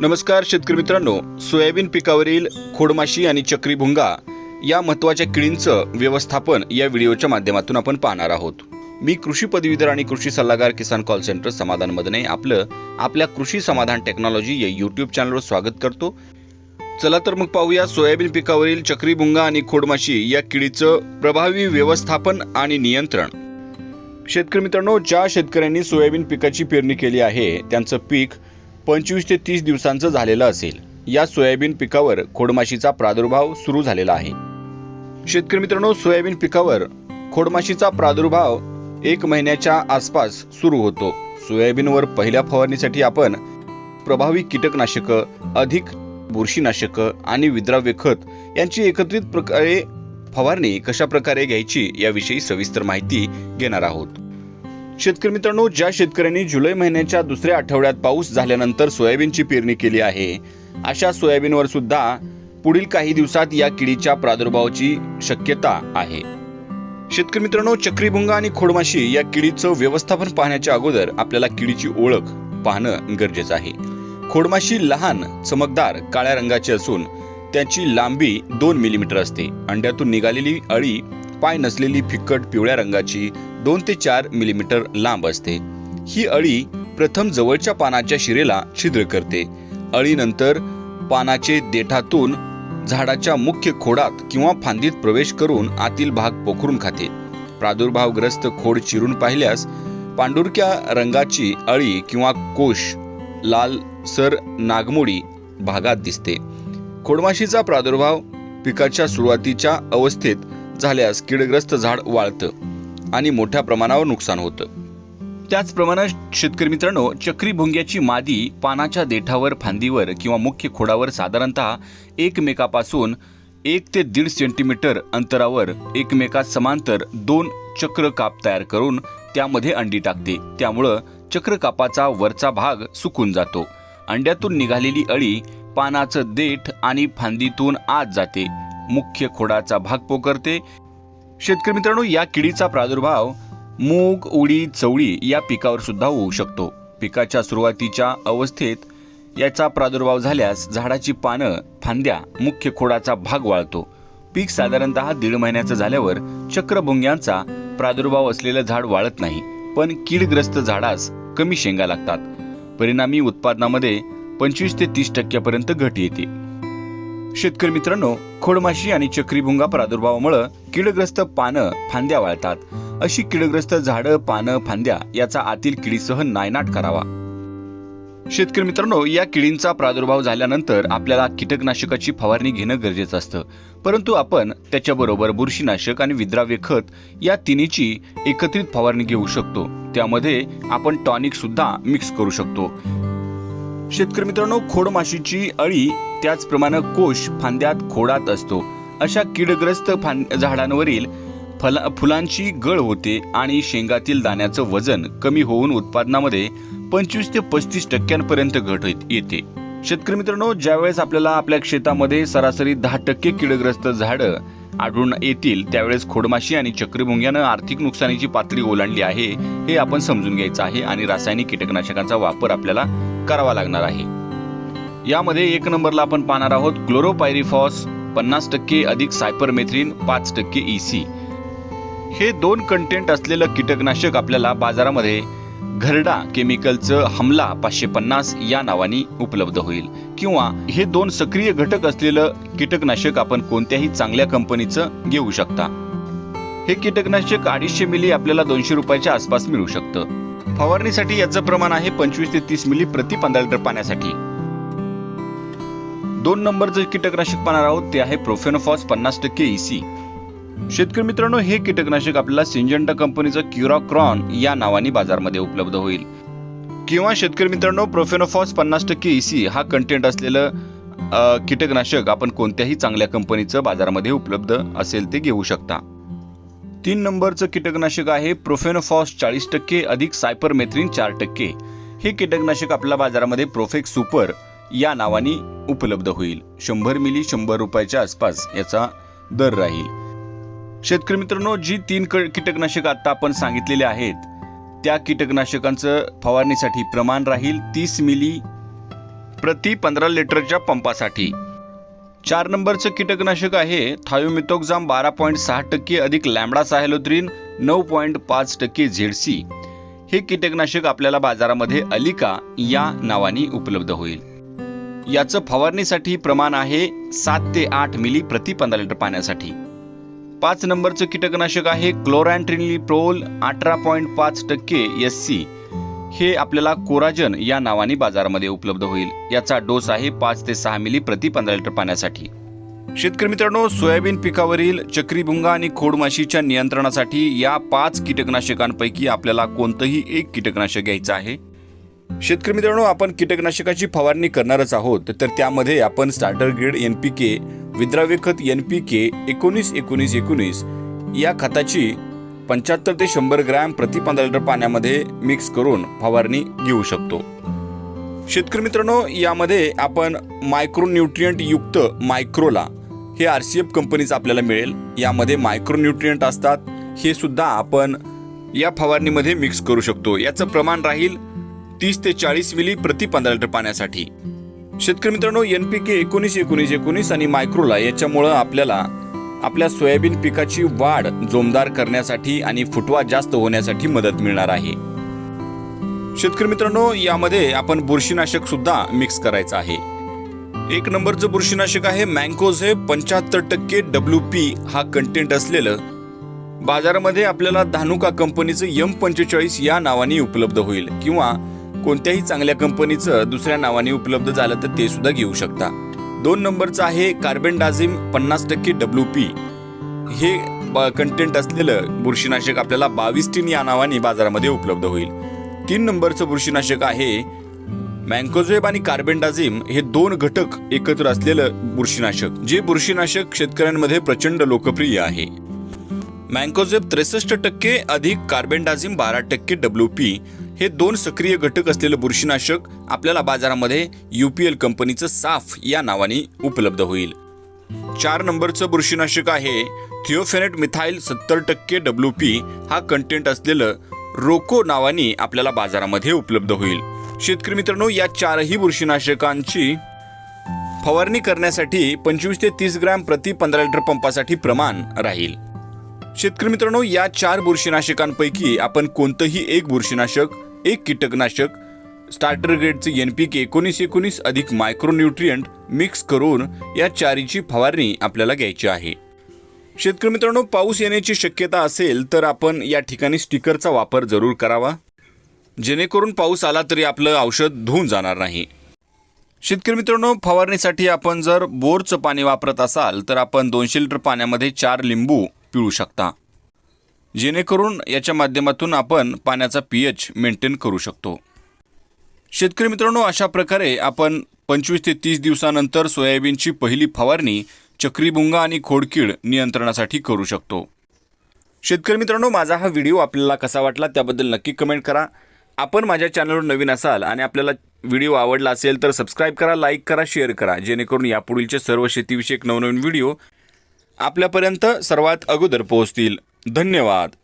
नमस्कार शेतकरी मित्रांनो सोयाबीन पिकावरील खोडमाशी आणि चक्रीभुंगा या महत्त्वाच्या किडींचं व्यवस्थापन या व्हिडिओच्या माध्यमातून आपण पाहणार आहोत. मी कृषी पदवीधर आणि कृषी सल्लागार किसान कॉल सेंटर समाधान मदने आपलं आपल्या कृषी समाधान टेक्नॉलॉजी या युट्यूब चॅनलवर स्वागत करतो. चला तर मग पाहूया सोयाबीन पिकावरील चक्रीभुंगा आणि खोडमाशी या किडीचं प्रभावी व्यवस्थापन आणि नियंत्रण. शेतकरी मित्रांनो ज्या शेतकऱ्यांनी सोयाबीन पिकाची पेरणी केली आहे त्यांचं पीक पंचवीस ते तीस दिवसांचं झालेलं असेल. या सोयाबीन पिकावर खोडमाशीचा प्रादुर्भाव सुरू झालेला आहे. शेतकरी मित्रांनो सोयाबीन पिकावर खोडमाशीचा प्रादुर्भाव एक महिन्याच्या आसपास सुरू होतो. सोयाबीनवर पहिल्या फवारणीसाठी आपण प्रभावी कीटकनाशक अधिक बुरशीनाशक आणि विद्राव्य खत यांची एकत्रित प्रकारे फवारणी कशा प्रकारे घ्यायची याविषयी सविस्तर माहिती घेणार आहोत. शेतकरी मित्रांनो ज्या शेतकऱ्यांनी जुलै महिन्याच्या दुसऱ्या आठवड्यात पाऊस झाल्यानंतर सोयाबीनची पेरणी केली आहे अशा सोयाबीनवर सुद्धा पुढील काही दिवसात या किडीच्या प्रादुर्भावाची शक्यता आहे. शेतकरी मित्रांनो चक्रीभुंगा आणि खोडमाशी या किडीचं व्यवस्थापन पाहण्याच्या अगोदर आपल्याला किडीची ओळख पाहणं गरजेचं आहे. खोडमाशी लहान चमकदार काळ्या रंगाची असून त्याची लांबी दोन मिलीमीटर असते. अंड्यातून निघालेली अळी पाय नसलेली फिक्कट पिवळ्या रंगाची दोन ते चार मिलीमीटर लांब असते. ही अळी प्रथम जवळच्या पानाच्या शिरेला छिद्र करते. अळीनंतर पानाचे देठातून झाडाच्या मुख्य खोडात किंवा फांदीत प्रवेश करून आतील भाग पोखरून खाते. प्रादुर्भावग्रस्त खोड चिरून पाहिल्यास पांडुरक्या रंगाची अळी किंवा कोश लाल सर नागमोडी भागात दिसते. खोडमाशीचा प्रादुर्भाव पिकाच्या सुरुवातीच्या अवस्थेत झाल्यास कीडग्रस्त झाड वाळतं. आणि मोठ्या प्रमाणावर नुकसान होतं. त्याचप्रमाणे शेतकरी मित्रांनो चक्री भुंग्याची मादी पानाच्या देठावर फांदीवर किंवा मुख्य खोडावर साधारणतः एकमेकापासून एक ते दीड सेंटीमीटर अंतरावर एकमेकात समांतर दोन चक्र काप तयार करून त्यामध्ये अंडी टाकते. त्यामुळं चक्रकापाचा वरचा भाग सुकून जातो. अंड्यातून निघालेली अळी पानाचं देठ आणि फांदीतून आत जाते. मुख्य खोडाचा भाग पोकरते शेतकरी मित्रांनो या किडीचा प्रादुर्भाव मूग उडीद चवळी या पिकावर सुद्धा होऊ शकतो. पिकाच्या सुरुवातीच्या अवस्थेत याचा प्रादुर्भाव झाल्यास झाडाची पानं फांद्या मुख्य खोडाचा भाग वाळतो. पीक साधारणतः दीड महिन्याचं झाल्यावर चक्रभुंग्यांचा प्रादुर्भाव असलेलं झाड वाळत नाही. पण कीडग्रस्त झाडास कमी शेंगा लागतात. परिणामी उत्पादनामध्ये पंचवीस ते तीस टक्क्यापर्यंत घट येते. शेतकरी मित्रांनो खोडमाशी आणि चक्रीभुंगा प्रादुर्भावामुळे किडग्रस्त पानं फांद्या वाळतात. अशी किडग्रस्त झाडं पानं फांद्या याचा आतील किडीसह नायनाट करावा. शेतकरी मित्रांनो या किडींचा प्रादुर्भाव झाल्यानंतर आपल्याला कीटकनाशकाची फवारणी घेणं गरजेचं असतं. परंतु आपण त्याच्याबरोबर बुरशीनाशक आणि विद्राव्य खत या तिन्हीची एकत्रित फवारणी घेऊ शकतो. त्यामध्ये आपण टॉनिक सुद्धा मिक्स करू शकतो. शेतकरी मित्रांनो खोडमाशीची अळी त्याचप्रमाणे कोश फांद्यात खोडात असतो. अशा किडग्रस्त झाडांवरील फला फुलांची गळ होते आणि शेंगातील दाण्याचं वजन कमी होऊन उत्पादनामध्ये पंचवीस ते पस्तीस टक्क्यांपर्यंत घट येते. शेतकरी मित्रांनो ज्यावेळेस आपल्याला आपल्या शेतामध्ये सरासरी दहा टक्के किडग्रस्त झाडं आढळून येतील त्यावेळेस खोडमाशी आणि चक्रीभुंग्यानं आर्थिक नुकसानीची पातळी ओलांडली आहे हे आपण समजून घ्यायचं आहे आणि रासायनिक कीटकनाशकांचा वापर आपल्याला करावा लागणार आहे. यामध्ये एक नंबरला आपण पाहणार आहोत क्लोरोपायरिफॉस पन्नास टक्के अधिक सायपरमेथ्रिन पाच टक्के इसी हे दोन कंटेंट असलेलं कीटकनाशक आपल्याला बाजारामध्ये घरडा केमिकलचं हमला पाचशे पन्नास या नावाने उपलब्ध होईल. किंवा हे दोन सक्रिय घटक असलेलं कीटकनाशक आपण कोणत्याही चांगल्या कंपनीचं घेऊ शकता. हे कीटकनाशक अडीचशे मिली आपल्याला दोनशे रुपयाच्या आसपास मिळू शकतं. फवारणीसाठी याचं प्रमाण आहे पंचवीस ते तीस मिली प्रति पंधरा लिटर पाण्यासाठी. दोन नंबरचं कीटकनाशक पाहणार आहोत ते आहे प्रोफेनोफॉस पन्नास टक्के इसी शेतकरी मित्रांनो हे कीटकनाशक आपल्याला सिंजंटा कंपनीचं क्युराक्रॉन या नावाने बाजारमध्ये उपलब्ध होईल. किंवा शेतकरी मित्रांनो प्रोफेनोफॉस पन्नास टक्के इसी हा कंटेंट असलेलं कीटकनाशक आपण कोणत्याही चांगल्या कंपनीचं बाजारामध्ये उपलब्ध असेल ते घेऊ शकता. तीन नंबरचं कीटकनाशक आहे प्रोफेनोफॉस चाळीस टक्के अधिक सायपरमेथ्रिन चार टक्के. हे कीटकनाशक आपल्या बाजारामध्ये प्रोफेक्स सुपर या नावाने उपलब्ध होईल. शंभर मिली शंभर रुपयाच्या आसपास याचा दर राहील. शेतकरी मित्रांनो जी तीन क- कीटकनाशक आता आपण सांगितलेले आहेत त्या कीटकनाशकांचं फवारणीसाठी प्रमाण राहील तीस मिली प्रति पंधरा लिटरच्या पंपासाठी. चार नंबरचं कीटकनाशक आहे. थायोमिथोक्झाम बारा पॉईंट सहा टक्के अधिक लॅमडा सायलोत्रीन नऊ पॉईंट पाच टक्के झेडसी. हे कीटकनाशक आपल्याला बाजारामध्ये अलिका या नावाने उपलब्ध होईल. याचं फवारणीसाठी प्रमाण आहे सात ते आठ मिली प्रति पंधरा लिटर पाण्यासाठी. पाच नंबरचं कीटकनाशक आहे क्लोरॅन्ट्रिनिप्रोल अठरा पॉईंट पाच टक्के एस सी. हे आपल्याला कोराजन या नावाने बाजारामध्ये उपलब्ध होईल. याचा डोस आहे पाच ते सहा मिली प्रति पंधरा लिटर पाण्यासाठी. शेतकरी मित्रांनो सोयाबीन पिकावरील चक्रीभुंगा आणि खोडमाशीच्या नियंत्रणासाठी या पाच कीटकनाशकांपैकी आपल्याला कोणतंही एक कीटकनाशक घ्यायचं आहे. शेतकरी मित्रांनो आपण कीटकनाशकाची फवारणी करणारच आहोत तर त्यामध्ये आपण starter grade N P K विद्राव्य खत एन पी के एकोणीस एकोणीस एकोणीस या खताची पंच्याहत्तर ते शंभर ग्रॅम प्रति पंधरा लिटर पाण्यामध्ये मिक्स करून फवारणी घेऊ शकतो. शेतकरी मित्रांनो यामध्ये आपण मायक्रोन्यूट्रियंट युक्त मायक्रोला हे आर सी एफ कंपनीचं आपल्याला मिळेल. यामध्ये मायक्रोन्यूट्रियंट असतात. हे सुद्धा आपण या फवारणीमध्ये मिक्स करू शकतो. याचं प्रमाण राहील तीस ते चाळीस मिली प्रति पंधरा लिटर पाण्यासाठी. शेतकरी मित्रांनो एन पी के एकोणीस एकोणीस एकोणीस आणि मायक्रोला याच्यामुळं आपल्याला आपल्या सोयाबीन पिकाची वाढ जोमदार करण्यासाठी आणि फुटवा जास्त होण्यासाठी मदत मिळणार आहे. शेतकरी मित्रांनो यामध्ये आपण बुरशीनाशक सुद्धा मिक्स करायचं आहे. एक नंबरचं बुरशीनाशक आहे मँकोज हे पंच्याहत्तर टक्के डब्ल्यू पी हा कंटेंट असलेलं. बाजारामध्ये आपल्याला धानुका कंपनीचं यम पंचेचाळीस या नावाने उपलब्ध होईल किंवा कोणत्याही चांगल्या कंपनीचं दुसऱ्या नावाने उपलब्ध झालं तर ते सुद्धा घेऊ शकता. दोन नंबरचं आहे कार्बन डाझिम पन्नास टक्के डब्ल्यू पी. हे कंटेंट असलेलं बुरशीनाशक आपल्याला बावीस टीन या नावाने बाजारामध्ये उपलब्ध होईल. तीन नंबरचं बुरशीनाशक आहे मँकोझेब आणि कार्बेंडाझिम हे दोन घटक एकत्र असलेलं बुरशीनाशक जे बुरशीनाशक शेतकऱ्यांमध्ये प्रचंड लोकप्रिय आहे. मँकोझेब त्रेसष्ट टक्के अधिक कार्बेंडाझिम बारा टक्के डब्ल्यू पी. हे दोन सक्रिय घटक असलेलं बुरशीनाशक आपल्याला बाजारामध्ये युपीएल कंपनीचं साफ या नावाने उपलब्ध होईल. चार नंबरचं बुरशीनाशक आहे थिओफेनेट मिथाईल सत्तर टक्के डब्ल्यू पी हा कंटेंट असलेलं रोको नावाने आपल्याला बाजारामध्ये उपलब्ध होईल. शेतकरी मित्रांनो या चारही बुरशीनाशकांची फवारणी करण्यासाठी पंचवीस ते तीस ग्रॅम प्रति पंधरा लिटर पंपासाठी प्रमाण राहील. शेतकरी मित्रांनो या चार बुरशीनाशकांपैकी आपण कोणतंही एक बुरशीनाशक एक कीटकनाशक. स्टार्टर ग्रेडचे एन पी के एकोणीस एकोणीस अधिक मायक्रोन्यूट्रियंट मिक्स करून या चारीची फवारणी आपल्याला घ्यायची आहे. शेतकरी मित्रांनो पाऊस येण्याची शक्यता असेल तर आपण या ठिकाणी स्टिकरचा वापर जरूर करावा. जेणेकरून पाऊस आला तरी आपलं औषध धुवून जाणार नाही. शेतकरी मित्रांनो फवारणीसाठी आपण जर बोरचं पाणी वापरत असाल तर आपण दोनशे लिटर पाण्यामध्ये चार लिंबू पिळू शकता. जेणेकरून याच्या माध्यमातून आपण पाण्याचा पी एच मेंटेन करू शकतो. शेतकरी मित्रांनो अशा प्रकारे आपण पंचवीस ते तीस दिवसानंतर सोयाबीनची पहिली फवारणी चक्रीभुंगा आणि खोडकीड नियंत्रणासाठी करू शकतो. शेतकरी मित्रांनो माझा हा व्हिडिओ आपल्याला कसा वाटला त्याबद्दल नक्की कमेंट करा. आपण माझ्या चॅनलवर नवीन असाल आणि आपल्याला व्हिडिओ आवडला असेल तर सबस्क्राईब करा लाईक करा शेअर करा. जेणेकरून यापुढीलचे सर्व शेतीविषयक नवनवीन व्हिडिओ आपल्यापर्यंत सर्वात अगोदर पोहोचतील. धन्यवाद.